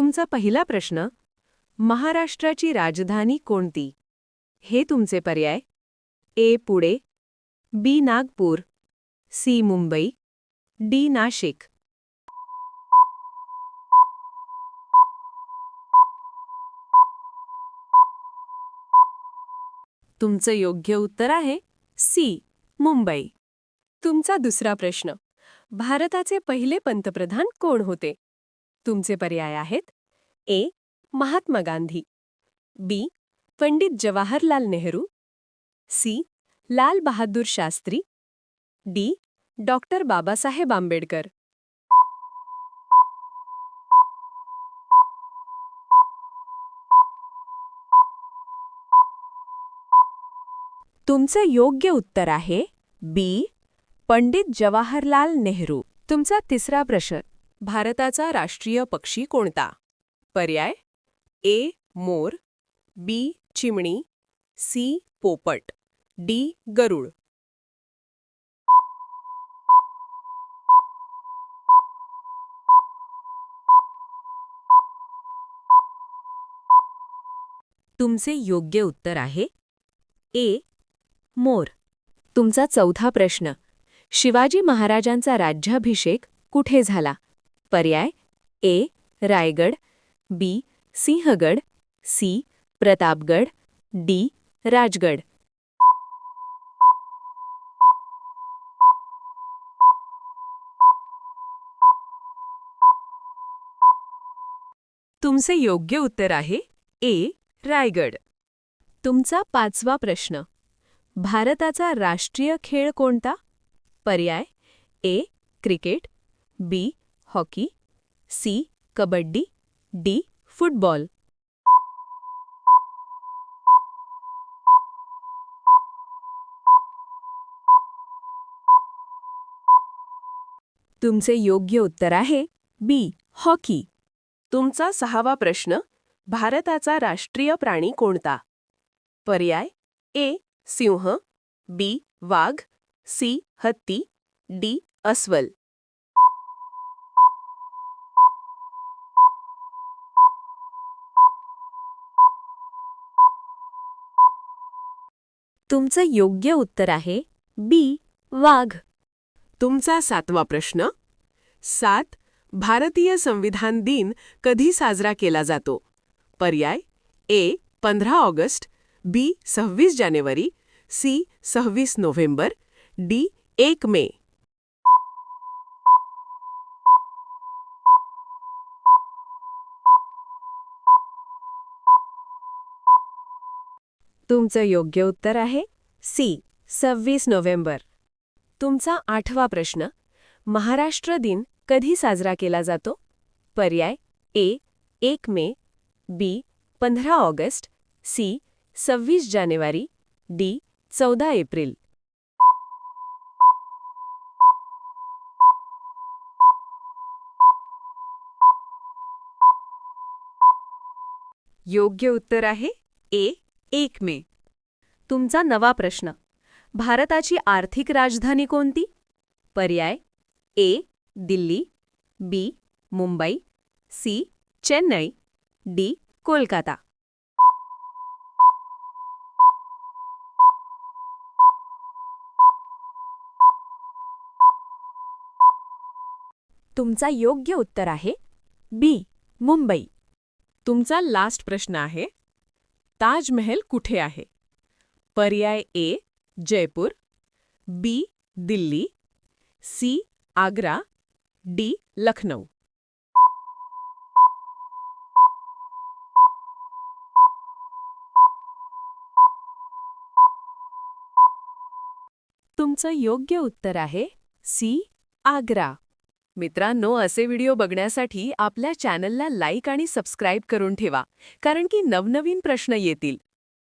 तुमचा पहिला प्रश्न महाराष्ट्राची राजधानी कोणती? हे तुमचे पर्याय. A. Pune. B. Nagpur. C. Mumbai. D. Nashik. तुमचं योग्य उत्तर आहे सी. मुंबई. तुमचा दुसरा प्रश्न भारताचे पहिले पंतप्रधान कोण होते? तुमचे पर्याय आहेत? A. Mahatma Gandhi. B. Pandit Jawaharlal Nehru. C. Lal Bahadur Shastri. D. Doctor Babasaheb Ambedkar. तुमचं योग्य उत्तर आहे बी. पंडित जवाहरलाल नेहरू. तुमचा तिसरा प्रश्न. भारताचा राष्ट्रीय पक्षी कोणता? पर्याय ए मोर बी चिमणी सी पोपट डी गरुड. तुमचे योग्य उत्तर आहे ए मोर. तुमचा चौथा प्रश्न शिवाजी महाराजांचा राज्याभिषेक कुठे झाला? पर्याय A Raigad B Sinhagad C Pratapgad D Rajgad. तुमचे योग्य उत्तर आहे ए रायगड. तुमचा पाचवा प्रश्न. भारताचा राष्ट्रीय खेळ कोणता? पर्याय A cricket B hockey C kabaddi D football. तुमचे योग्य उत्तर आहे बी हॉकी. तुमचा सहावा प्रश्न भारताचा राष्ट्रीय प्राणी कोणता? पर्याय ए सिंह बी वाघ सी हत्ती डी अस्वल. तुमचं योग्य उत्तर आहे बी वाघ. तुमचा सातवा प्रश्न. सात भारतीय संविधान दिन कधी साजरा केला जातो? पर्याय ए पंधरा ऑगस्ट बी सव्वीस जानेवारी सी सव्वीस नोव्हेंबर डी एक मे. तुमचं योग्य उत्तर आहे? सी. सव्वीस नोव्हेंबर. तुमचा आठवा प्रश्न. महाराष्ट्र दिन कधी साजरा केला जातो? पर्याय ए. एक मे. बी. पंधरा ऑगस्ट. सी. सव्वीस जानेवारी. डी. चौदा एप्रिल. योग्य उत्तर आहे ए. एक मे. तुमचा नवा प्रश्न. भारताची आर्थिक राजधानी कोणती? पर्याय. A. Delhi. B. Mumbai. C. Chennai. D. Kolkata. तुमचा योग्य उत्तर आहे बी. मुंबई. तुमचा लास्ट प्रश्न आहे ताजमहल कुठे आहे? पर्याय A Jaipur B Delhi C Agra D Lucknow तुमचं योग्य उत्तर आहे सी, आग्रा. मित्रांनो असे व्हिडिओ बघण्यासाठी आपल्या चॅनलला लाईक आणि सबस्क्राईब करून ठेवा कारण की नवनवीन प्रश्न येतील.